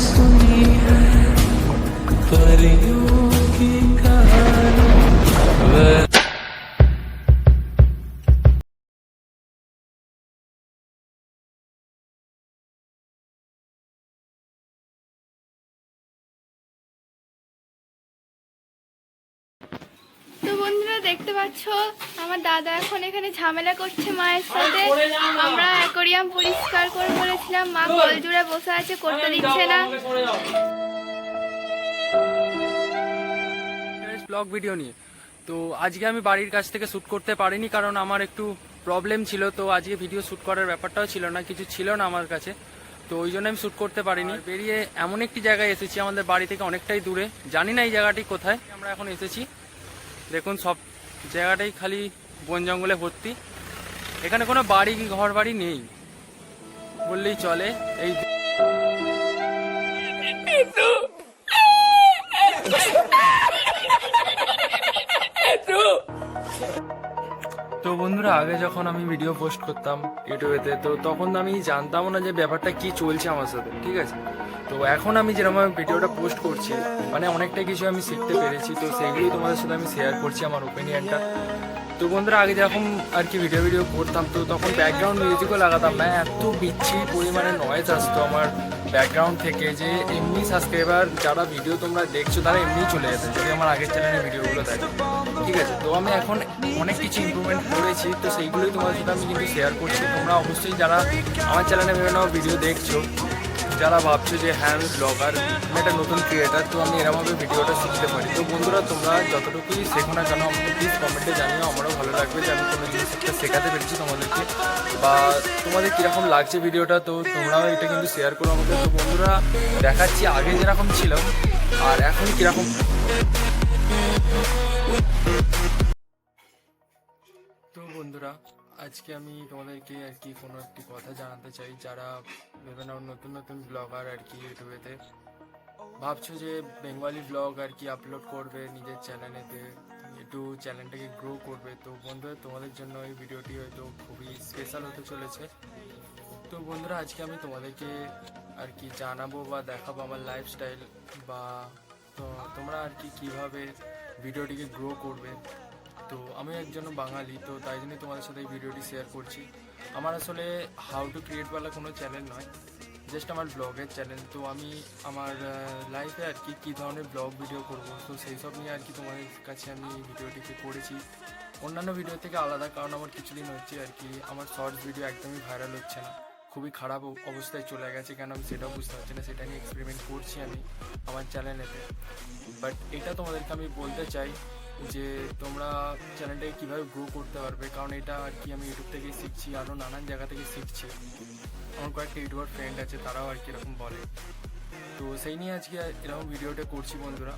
Christ. পাচ্ছ আমার দাদা এখন এখানে ঝামেলা করছে মায়ের সাথে। আমরা অ্যাকোরিয়াম পরিষ্কার করে বলেছিলাম মা কল জুড়ে বসে আছে করতে দিচ্ছে না। ব্লগ ভিডিও নিয়ে। তো আজকে আমি বাড়ির কাছ থেকে শ্যুট করতে পারিনি কারণ আমার একটু প্রবলেম ছিল। তো আজকে ভিডিও শ্যুট করার ব্যাপারটাও ছিল না কিছু ছিল না আমার কাছে। তো ওই জন্য আমি শ্যুট করতে পারিনি। বেরিয়ে এমন একটি জায়গায় এসেছি আমাদের বাড়ি থেকে অনেকটাই দূরে। জানি না এই জায়গাটি কোথায়। আমরা এখন এসেছি। দেখুন সব জায়গাটাই খালি বন জঙ্গলে ভর্তি। এখানে কোনো বাড়ি কি ঘর বাড়ি নেই। বললেই চলে, এই তো বন্ধুরা, আগে যখন আমি ভিডিও পোস্ট করতাম ইউটিউবেতে তো তখন আমি জানতাম না যে ব্যাপারটা কি চলছে আমার সাথে, ঠিক আছে? তো এখন আমি যেরকম ভিডিওটা পোস্ট করছি মানে অনেকটা কিছু আমি শিখতে পেরেছি, তো সেইগুলোই তোমাদের সাথে আমি শেয়ার করছি আমার ওপিনিয়নটা তো বন্ধুরা, আগে যখন আর কি ভিডিও ভিডিও করতাম, তো তখন ব্যাকগ্রাউন্ড মিউজিকও লাগাতাম। না এত বিচ্ছিরি পরিমাণে নয়েজ আসতো আমার ব্যাকগ্রাউন্ড থেকে যে এমনি সাবস্ক্রাইবার যারা ভিডিও তোমরা দেখছ, তারা এমনি চলে যেত, যদি আমার আগের চ্যানেলের ভিডিওগুলো দেখো। ঠিক আছে, তো আমি এখন অনেক কিছু ইমপ্রুভমেন্ট করেছি, তো সেইগুলোই তোমাদের সাথে আমি কিন্তু শেয়ার করছি। তোমরা অবশ্যই যারা আমার চ্যানেলে বিভিন্ন ভিডিও দেখছ যারা ভাবছে যে হ্যাঁ আমি ব্লগার আমি একটা নতুন ক্রিয়েটার তো আমি এরমভাবে ভিডিওটা শিখতে পারি। তো বন্ধুরা, তোমরা যতটুকুই শেখো না কেন, আমাকে প্লিজ কমেন্টে জানিও। আমারও ভালো লাগবে যে আমি কোনো জিনিস একটা শেখাতে পেরেছি তোমাদেরকে। বা তোমাদের কীরকম লাগছে ভিডিওটা, তো তোমরাও এটা কিন্তু শেয়ার করো আমাকে। তো বন্ধুরা, দেখাচ্ছি আগে যেরকম ছিল আর এখন কীরকম। তো বন্ধুরা আজকে আমি তোমাদেরকে আর কি কোনো একটি কথা জানাতে চাই, যারা বিভিন্ন নতুন নতুন ব্লগার আর কি ইউটিউবেতে ভাবছ যে বেঙ্গলি ব্লগ আর কি আপলোড করবে নিজের চ্যানেলেতে একটু চ্যানেলটাকে গ্রো করবে। তো বন্ধুরা, তোমাদের জন্য এই ভিডিওটি হয়তো খুবই স্পেশাল হতে চলেছে। তো বন্ধুরা, আজকে আমি তোমাদেরকে আর কি জানাব বা দেখাবো আমার লাইফস্টাইল বা তো তোমরা আর কি কীভাবে ভিডিওটিকে গ্রো করবে। তো আমি একজন বাঙালি, তো তাই জন্যই তোমাদের সাথে এই ভিডিওটি শেয়ার করছি। আমার আসলে হাউ টু ক্রিয়েট বলা কোনো চ্যানেল নয় জাস্ট আমার ব্লগের চ্যানেল তো আমি আমার লাইফে আর কি, কী ধরনের ব্লগ ভিডিও করব, তো সেই সব নিয়ে আর কি তোমাদের কাছে আমি ভিডিওটিকে করেছি। অন্যান্য ভিডিও থেকে আলাদা, কারণ আমার কিছুদিন হচ্ছে আর কি, আমার শর্টস ভিডিও একদমই ভাইরাল হচ্ছে না। খুবই খারাপ অবস্থায় চলে গেছে, কেন আমি সেটাও বুঝতে পারছি না, সেটা নিয়ে এক্সপেরিমেন্ট করছি আমি আমার চ্যানেলেতে বাট এটা তোমাদেরকে আমি বলতে চাই যে তোমরা চ্যানেলটাকে কীভাবে গ্রো করতে পারবে? কারণ এটা আর কি আমি ইউটিউব থেকে শিখছি, আরও নানান জায়গা থেকে শিখছি। আমার কয়েকটা ইউটিউবার ফ্রেন্ড আছে, তারাও আর কি এরকম বলে। তো সেই নিয়ে আজকে এরকম ভিডিওটা করছি বন্ধুরা।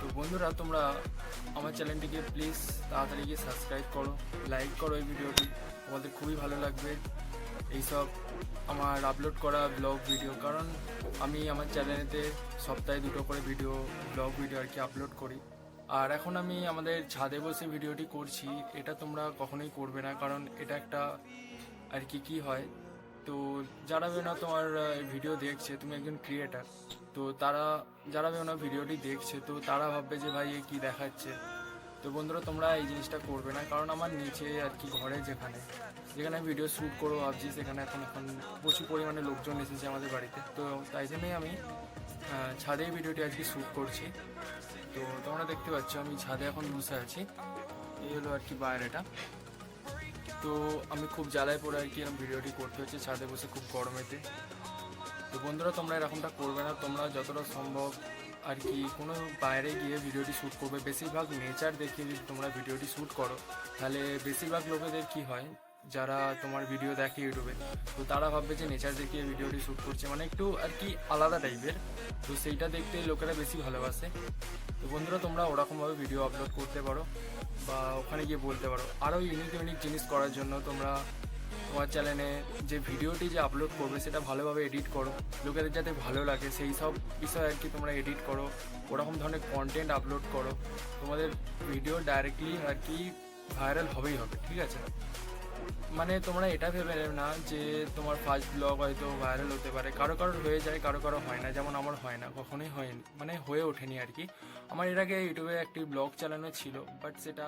তো বন্ধুরা, তোমরা আমার চ্যানেলটিকে প্লিজ তাড়াতাড়ি গিয়ে সাবস্ক্রাইব করো লাইক করো এই ভিডিওটি তোমাদের খুবই ভালো লাগবে। এইসব আমার আপলোড করা ব্লগ ভিডিও কারণ আমি আমার চ্যানেলেতে সপ্তাহে দুটো করে ভিডিও ব্লগ ভিডিও আর কি আপলোড করি। আর এখন আমি আমাদের ছাদে বসে ভিডিওটি করছি। এটা তোমরা কখনোই করবে না, কারণ এটা একটা আর কি কি হয়? তো যারা না তোমার ভিডিও দেখছে, তুমি একজন ক্রিয়েটার তো তারা যারা না ভিডিওটি দেখছে, তো তারা ভাববে যে ভাই এ কী দেখাচ্ছে। তো বন্ধুরা, তোমরা এই জিনিসটা করবে না, কারণ আমার নিচে আর কি ঘরে যেখানে যেখানে ভিডিও শ্যুট করব ভাবছি, সেখানে এখন এখন প্রচুর পরিমাণে লোকজন এসেছে আমাদের বাড়িতে। তো তাই জন্যই আমি ছাদেই ভিডিওটি আজকে শ্যুট করছি। তো তোমরা দেখতে পাচ্ছ, আমি ছাদে এখন বসে আছি। এই হলো আর কি বাইরেটা। তো আমি খুব জ্বালায় পড়ে আর কি এরকম ভিডিওটি করতে হচ্ছে, ছাদে বসে খুব গরমেতে। তো বন্ধুরা, তোমরা এরকমটা করবে না। তোমরা যতটা সম্ভব আর কি কোনো বাইরে গিয়ে ভিডিওটি শ্যুট করবে। বেশিরভাগ নেচার দেখে যদি তোমরা ভিডিওটি শ্যুট করো, তাহলে বেশিরভাগ লোকেদের কি হয় যারা তোমার ভিডিও দেখে ইউটিউবে, তো তারা ভাববে যে নেচার দেখিয়ে ভিডিওটি শ্যুট করছে। মানে একটু আর কি আলাদা টাইপের তো সেইটা দেখতে লোকেরা বেশি ভালোবাসে। তো বন্ধুরা, তোমরা ওরকমভাবে ভিডিও আপলোড করতে পারো বা ওখানে গিয়ে বলতে পারো। আরও ইউনিক ইউনিক জিনিস করার জন্য তোমরা তোমার চ্যানেলে যে ভিডিওটি যে আপলোড করবে, সেটা ভালোভাবে এডিট করো। লোকেদের যাতে ভালো লাগে, সেই সব বিষয় আর কি তোমরা এডিট করো। ওরকম ধরনের কন্টেন্ট আপলোড করো। তোমাদের ভিডিও ডাইরেক্টলি আর কি ভাইরাল হবেই হবে, ঠিক আছে? মানে তোমরা এটা ভেবে না যে তোমার ফার্স্ট ব্লগ হয়তো ভাইরাল হতে পারে। কারও কারোর হয়ে যায়, কারও কারও হয় না, যেমন আমার হয় না, কখনোই হয়নি মানে হয়ে ওঠেনি আর কি। আমার এর আগে ইউটিউবে একটি ব্লগ চালানো ছিল বাট সেটা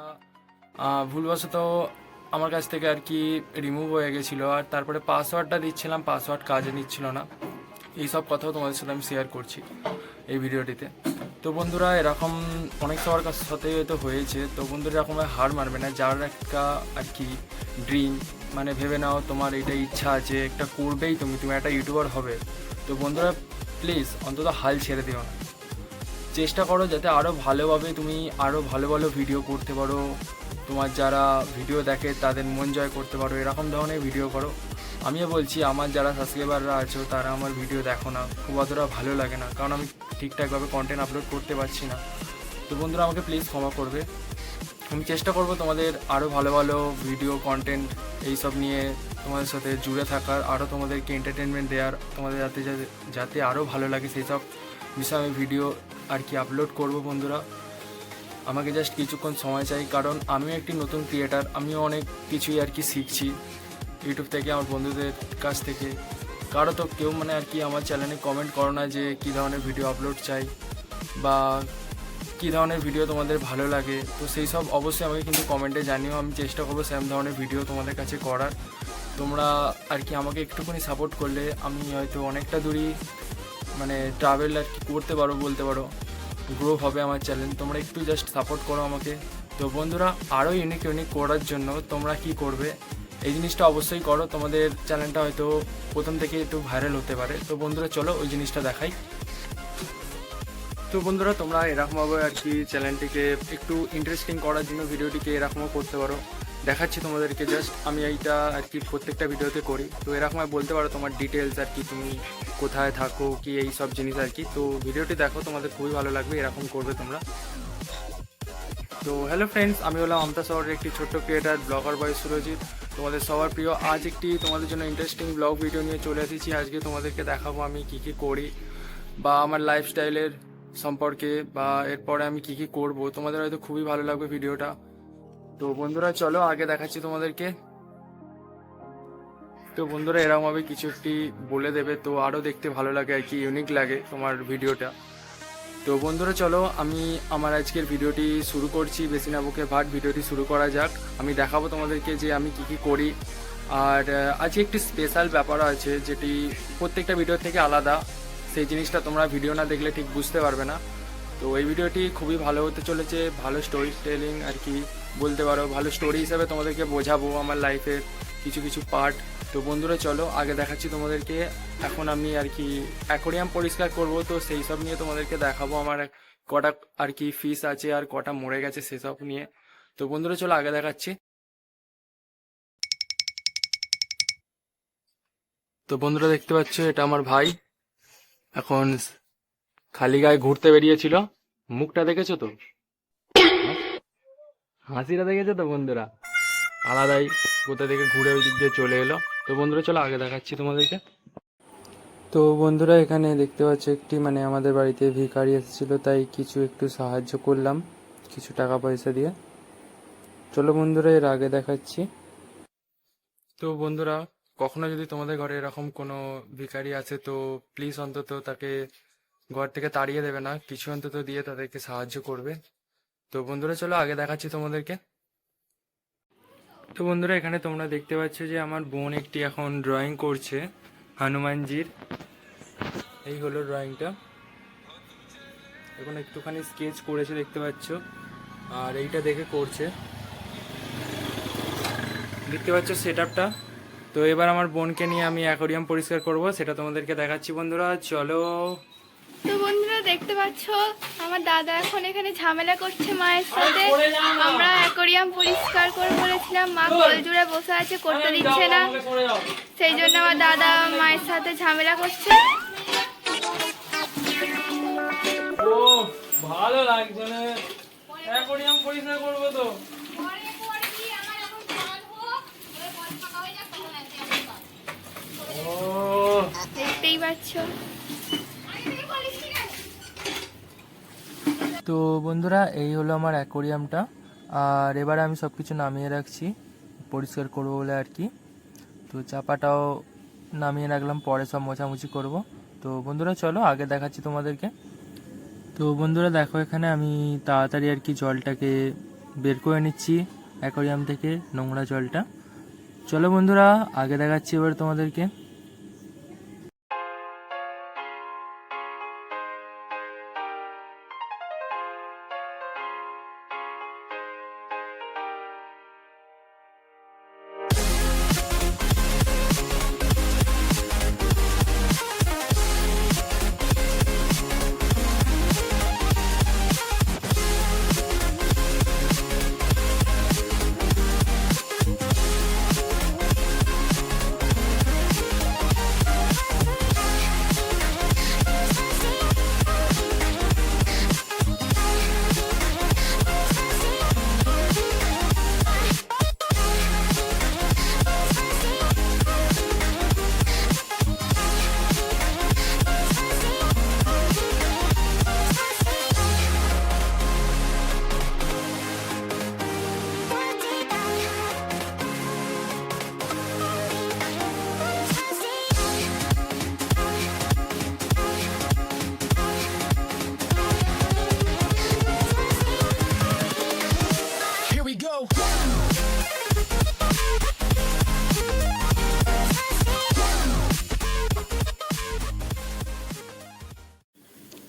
ভুলবশত আমার কাছ থেকে আর কি রিমুভ হয়ে গেছিল। আর তারপরে পাসওয়ার্ডটা দিচ্ছিলাম পাসওয়ার্ড কাজে নিচ্ছিল না। এইসব কথাও তোমাদের সাথে আমি শেয়ার করছি এই ভিডিওটিতে তো বন্ধুরা, এরকম অনেক সবার কাছ সাথে হয়তো হয়েছে। তো বন্ধুরা, এরকম হার মারবে না। যার একটা আর কি ড্রিম মানে ভেবে নাও তোমার এটা ইচ্ছা আছে, একটা করবেই তুমি তুমি একটা ইউটিউবার হবে। তো বন্ধুরা প্লিজ অন্তত হাল ছেড়ে দিও না। চেষ্টা করো যাতে আরও ভালোভাবে তুমি আরও ভালো ভালো ভিডিও করতে পারো। তোমার যারা ভিডিও দেখে তাদের মন জয় করতে পারো। এরকম ধরনের ভিডিও করো। আমিও বলছি, আমার যারা সাবস্ক্রাইবাররা আছো, তারা আমার ভিডিও দেখো না। খুব অতটা ভালো লাগে না, কারণ আমি ঠিকঠাকভাবে কন্টেন্ট আপলোড করতে পারছি না। তো বন্ধুরা, আমাকে প্লিজ ক্ষমা করবে। আমি চেষ্টা করব তোমাদের আরও ভালো ভালো ভিডিও কন্টেন্ট এইসব নিয়ে তোমাদের সাথে জুড়ে থাকার আরও তোমাদেরকে এন্টারটেনমেন্ট দেওয়ার, তোমাদের যাতে যাতে আরও ভালো লাগে সেই সব বিষয়ে আমি ভিডিও আর কি আপলোড করব বন্ধুরা। আমাকে জাস্ট কিছুক্ষণ সময় চাই, কারণ আমিও একটি নতুন ক্রিয়েটার আমিও অনেক কিছুই আর কি শিখছি। ইউটিউব থেকে, আমার বন্ধুদের কাছ থেকে। কারও তো কেউ মানে আর কি আমার চ্যানেলে কমেন্ট করো না যে কী ধরনের ভিডিও আপলোড চাই বা কী ধরনের ভিডিও তোমাদের ভালো লাগে। তো সেই সব অবশ্যই আমাকে কিন্তু কমেন্টে জানিও। আমি চেষ্টা করব সেম ধরনের ভিডিও তোমাদের কাছে করার। তোমরা আর কি আমাকে একটুখানি সাপোর্ট করলে আমি হয়তো অনেকটা দূরই মানে ট্রাভেল আর কি করতে পারো বলতে পারো। গ্রো হবে আমার চ্যানেল তোমরা একটু জাস্ট সাপোর্ট করো আমাকে। তো বন্ধুরা আরও ইউনিক ইউনিক করার জন্য তোমরা কি করবে? এই জিনিসটা অবশ্যই করো। তোমাদের চ্যানেলটা হয়তো প্রথম থেকে একটু ভাইরাল হতে পারে। তো বন্ধুরা, চলো ওই জিনিসটা দেখাই। তো বন্ধুরা, তোমরা এরকমভাবে আর কি চ্যানেলটিকে একটু ইন্টারেস্টিং করার জন্য ভিডিওটিকে এরকমও করতে পারো। দেখাচ্ছি তোমাদেরকে জাস্ট আমি এইটা আর কি প্রত্যেকটা ভিডিওতে করি। তো এরকম বলতে পারো তোমার ডিটেলস আর কি, তুমি কোথায় থাকো, কি এই সব জিনিস আর কি। তো ভিডিওটি দেখো, তোমাদের খুবই ভালো লাগবে, এরকম করবে তোমরা। তো হ্যালো ফ্রেন্ডস আমি হলাম আমতা শহরের একটি ছোট্ট ক্রিয়েটার ব্লগার বয় সুরজিৎ। তোমাদের সবার প্রিয়, আজ একটি তোমাদের জন্য ইন্টারেস্টিং ব্লগ ভিডিও নিয়ে চলে এসেছি। আজকে তোমাদেরকে দেখাবো আমি কী কী করি বা আমার লাইফস্টাইলের সম্পর্কে বা এরপরে আমি কী কী করব। তোমাদের হয়তো খুবই ভালো লাগবে ভিডিওটা তো বন্ধুরা, চলো আগে দেখাচ্ছি তোমাদেরকে। তো বন্ধুরা, এরকমভাবে কিছু একটি বলে দেবে, তো আরও দেখতে ভালো লাগে আর কি ইউনিক লাগে তোমার ভিডিওটা তো বন্ধুরা, চলো আমি আমার আজকের ভিডিওটি শুরু করছি। বেশি না বুকে ভাট ভিডিওটি শুরু করা যাক। আমি দেখাবো তোমাদেরকে যে আমি কি কি করি। আর আজকে একটি স্পেশাল ব্যাপার আছে, যেটি প্রত্যেকটা ভিডিও থেকে আলাদা। সেই জিনিসটা তোমরা ভিডিও না দেখলে ঠিক বুঝতে পারবে না। তো এই ভিডিওটি খুবই ভালো হতে চলেছে। ভালো স্টোরি টেলিং আর কি বলতে পারো, ভালো স্টোরি হিসাবে তোমাদেরকে বোঝাবো আমার লাইফের কিছু কিছু পার্ট তো বন্ধুরা, চলো, আগে দেখাচ্ছি তোমাদেরকে। এখন আমি আর কি অ্যাকোরিয়াম পরিষ্কার করব, তো সেই সব নিয়ে তোমাদেরকে দেখাবো। আমার কটা আর কি ফিস আছে আর কটা মরে গেছে সেসব নিয়ে। তো বন্ধুরা, চলো, আগে দেখাচ্ছি। তো বন্ধুরা, দেখতে পাচ্ছ, এটা আমার ভাই। এখন খালি গায়ে ঘুরতে বেরিয়েছিল। মুখটা দেখেছ তো? হাসিটা দেখেছ তো বন্ধুরা? আলাদাই। কোথা থেকে ঘুরে ওই দিক দিয়ে চলে এলো। তো বন্ধুরা চলো আগে দেখাচ্ছি তোমাদেরকে। তো বন্ধুরা এখানে দেখতে পাচ্ছ একটি মানে আমাদের বাড়িতে ভিখারি এসেছিল তাই কিছু একটু সাহায্য করলাম কিছু টাকা পয়সা দিয়ে। চলো বন্ধুরা এর আগে দেখাচ্ছি। তো বন্ধুরা কখনো যদি তোমাদের ঘরে এরকম কোনো ভিখারি আছে তো প্লিজ অন্তত তাকে ঘর থেকে তাড়িয়ে দেবে না কিছু অন্তত দিয়ে তাদেরকে সাহায্য করবে। তো বন্ধুরা চলো আগে দেখাচ্ছি তোমাদেরকে। তো বন্ধুরা, এখানে তোমরা দেখতে পাচ্ছ যে আমার বোন একটি এখন ড্রয়িং করছে, হনুমানজির। এই হলো ড্রয়িংটা এখন একটুখানি স্কেচ করেছে, দেখতে পাচ্ছ। আর এইটা দেখে করছে। দেখতে পাচ্ছ সেট তো এবার আমার বোনকে নিয়ে আমি অ্যাকোরিয়াম পরিষ্কার করব, সেটা তোমাদেরকে দেখাচ্ছি বন্ধুরা। চলো। তো বন্ধুরা দেখতে পাচ্ছ? আমার দাদা এখন এখানে ঝামেলা করছে মায়ের সাথে। আমরা অ্যাকোরিয়াম পরিষ্কার করে বলেছিলাম মা কল জুড়ে বসে আছে করতে দিচ্ছে না। সেই জন্য আমার দাদা মায়ের সাথে ঝামেলা করছে। ভালো লাগছে না অ্যাকোরিয়াম পরিষ্কার করব তো। দেখতেই পাচ্ছ। তো বন্ধুরা, এই হলো আমার অ্যাকোরিয়ামটা। আর এবারে আমি সব কিছু নামিয়ে রাখছি, পরিষ্কার করব বলে আর কি। তো চাপাটাও নামিয়ে রাখলাম, পরে সব মোছামুছি করব। তো বন্ধুরা, চলো আগে দেখাচ্ছি তোমাদেরকে। তো বন্ধুরা, দেখো এখানে আমি তাড়াতাড়ি আর কি জলটাকে বের করে নিচ্ছি, অ্যাকোরিয়াম থেকে নোংরা জলটা। চলো বন্ধুরা, আগে দেখাচ্ছি এবার তোমাদেরকে।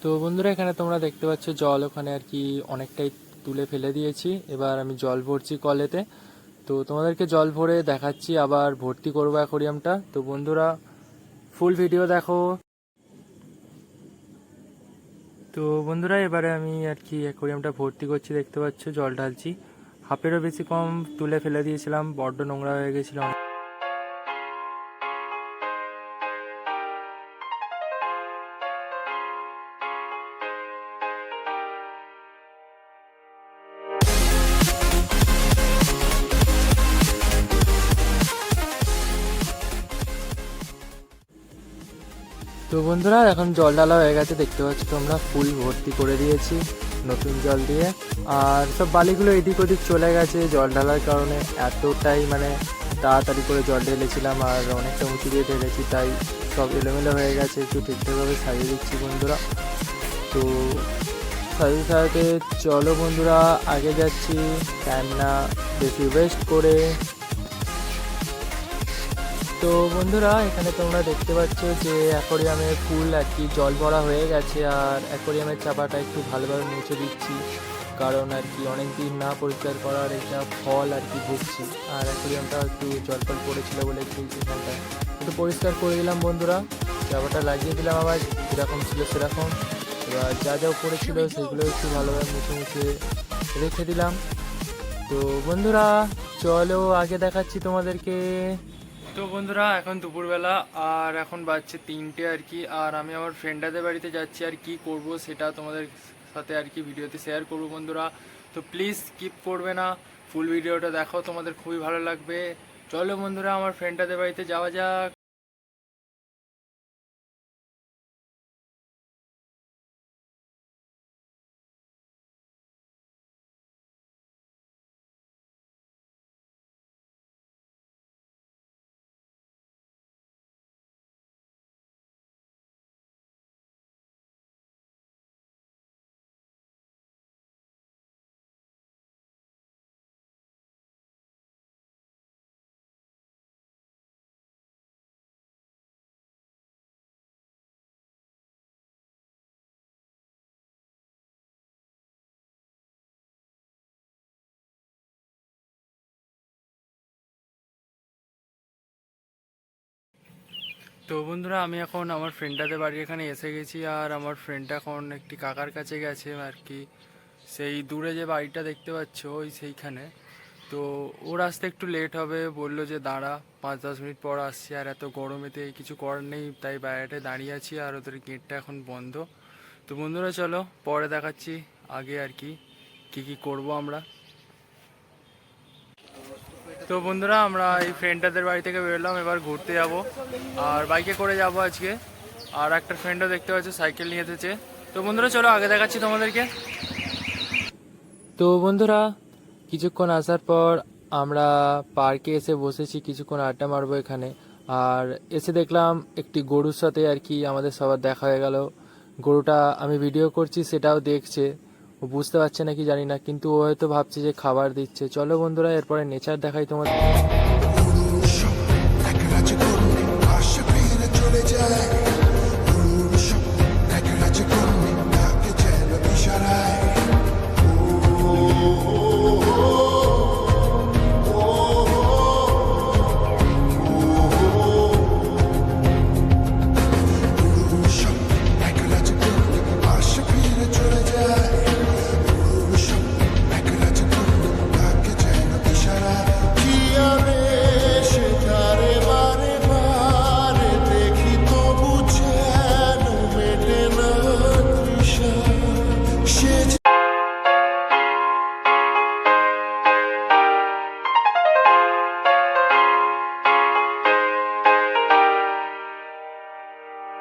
তো বন্ধুরা, এখানে তোমরা দেখতে পাচ্ছ জল ওখানে আর কি অনেকটাই তুলে ফেলে দিয়েছি। এবার আমি জল ভরছি কলেতে। তো তোমাদেরকে জল ভরে দেখাচ্ছি, আবার ভর্তি করব অ্যাকোরিয়ামটা। তো বন্ধুরা, ফুল ভিডিও দেখো। তো বন্ধুরা, এবারে আমি আর কি অ্যাকোরিয়ামটা ভর্তি করছি, দেখতে পাচ্ছ জল ঢালছি। হাফেরও বেশি কম তুলে ফেলে দিয়েছিলাম, বড্ড নোংরা হয়ে গেছিল তো বন্ধুরা, এখন জল ঢালা হয়ে গেছে, দেখতে পাচ্ছ তোমরা, ফুল ভর্তি করে দিয়েছি, নতুন জল দিয়ে। আর সব বালিগুলো এদিক ওদিক চলে গেছে, জল ঢালার কারণে এতটাই মানে তাড়াতাড়ি করে জল ঢেলেছিলাম, আর অনেকটা উঁচু দিয়ে ঢেলেছি, তাই সব এলোমেলো হয়ে গেছে, একটু ঠিকঠাকভাবে সাজিয়ে দিচ্ছি বন্ধুরা। তো সাজিয়ে সাজাতে চলো বন্ধুরা, আগে যাচ্ছি টাইম না, বেশি ওয়েস্ট করে তো বন্ধুরা, এখানে তোমরা দেখতে পাচ্ছ যে অ্যাকোরিয়ামে ফুল আর কি জল ভরা হয়ে গেছে আর অ্যাকোরিয়ামের চাপাটা একটু ভালোভাবে মুছে দিচ্ছি। কারণ আর কি অনেক দিন না পরিষ্কার করার একটা ফল আর কি ভুগছি। আর অ্যাকোরিয়ামটা একটু জল ফল পড়েছিল বলে একটু এখানটা একটু পরিষ্কার করে দিলাম বন্ধুরা। চাপাটা লাগিয়ে দিলাম আবার, যেরকম ছিল সেরকম। এবার যা যা পড়েছিল সেগুলো একটু ভালোভাবে মুছে মুছে রেখে দিলাম। তো বন্ধুরা, চলো আগে দেখাচ্ছি তোমাদেরকে তো বন্ধুরা, এখন দুপুরবেলা আর এখন বাজছে তিনটে আর কি। আর আমি আমার ফ্রেন্ডাদের বাড়িতে যাচ্ছি আর কি করব সেটা তোমাদের সাথে আর কি ভিডিওতে শেয়ার করব বন্ধুরা। তো প্লিজ স্কিপ করবে না ফুল ভিডিওটা দেখো তোমাদের খুবই ভালো লাগবে। চলো বন্ধুরা, আমার ফ্রেন্ডাদের বাড়িতে যাওয়া যাক। তো বন্ধুরা, আমি এখন আমার ফ্রেন্ডটাদের বাড়ি এখানে এসে গেছি আর আমার ফ্রেন্ড এখন একটি কাকার কাছে গেছে আর কি। সেই দূরে যে বাড়িটা দেখতে পাচ্ছ, ওই সেইখানে। তো ওর আসতে একটু লেট হবে, বলল যে, দাঁড়া পাঁচ দশ মিনিট পর আসছি আর এত গরমেতে কিছু করার নেই, তাই বাইরেটা দাঁড়িয়ে আছি আর ওদের গেটটা এখন বন্ধ। তো বন্ধুরা, চলো, পরে দেখাচ্ছি আগে আর কি কি কি করব আমরা। তো বন্ধুরা, আমরা এই ফ্রেন্ডটাদের বাড়ি থেকে বেরোলাম, এবার ঘুরতে যাব। আর বাইকে করে যাব আজকে। আর একটা ফ্রেন্ডও দেখতে পাচ্ছ সাইকেল নিয়ে এসেছে। তো বন্ধুরা, চলো আগে দেখাচ্ছি তোমাদেরকে। তো বন্ধুরা, কিছুক্ষণ আসার পর আমরা পার্কে এসে বসেছি, কিছুক্ষণ আড্ডা মারবো এখানে। আর এসে দেখলাম একটি গরুর সাথে আর কি আমাদের সবার দেখা হয়ে গেল। গরুটা আমি ভিডিও করছি, সেটাও দেখছে। ও বুঝতে পারছে নাকি জানি না, কিন্তু ও হয়তো ভাবছে যে খাবার দিচ্ছে। চলো বন্ধুরা, এরপরে নেচার দেখাই তোমাদের।